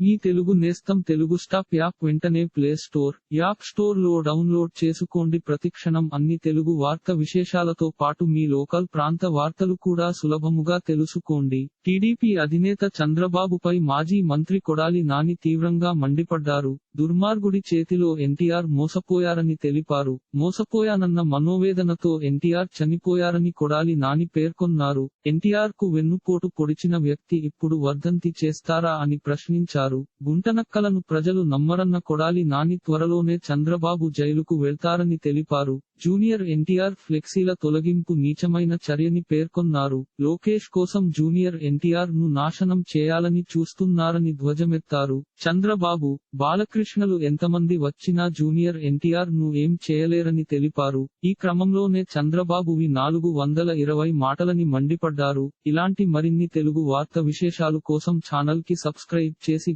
మీ తెలుగు నేస్తం Telugu stop app వెంటనే play store app స్టోర్లో డౌన్లోడ్ చేసుకోండి. ప్రతిక్షణం అన్ని తెలుగు వార్త విశేషాలతో పాటు మీ లోకల్ ప్రాంత వార్తలు కూడా సులభముగా తెలుసుకోండి. టీడీపీ అధినేత చంద్రబాబుపై మాజీ మంత్రి కొడాలి నాని తీవ్రంగా మండిపడ్డారు. దుర్మార్గుడి చేతిలో ఎన్టీఆర్ మోసపోయారని తెలిపారు. మోసపోయానన్న మనోవేదనతో ఎన్టీఆర్ చనిపోయారని కొడాలి నాని పేర్కొన్నారు. ఎన్టీఆర్కు వెన్నుపోటు పొడిచిన వ్యక్తి ఇప్పుడు వర్ధంతి చేస్తారా అని ప్రశ్నించారు. గుంటనక్కలను ప్రజలు నమ్మరన్న కొడాలి నాని త్వరలోనే చంద్రబాబు జైలుకు వెళ్తారని తెలిపారు. జూనియర్ ఎన్టీఆర్ ఫ్లెక్సీల తొలగింపు నీచమైన చర్యని పేర్కొన్నారు. లోకేష్ కోసం జూనియర్ ఎన్టీఆర్ను నాశనం చేయాలని చూస్తున్నారని ధ్వజమెత్తారు. చంద్రబాబు బాలకృష్ణలు ఎంతమంది వచ్చినా జూనియర్ ఎన్టీఆర్ను ఏం చేయలేరని తెలిపారు. ఈ క్రమంలోనే చంద్రబాబువి నాలుగు వందల ఇరవై మాటలని మండిపడ్డారు. ఇలాంటి మరిన్ని తెలుగు వార్త విశేషాలు కోసం ఛానల్కి సబ్స్క్రైబ్ చేసి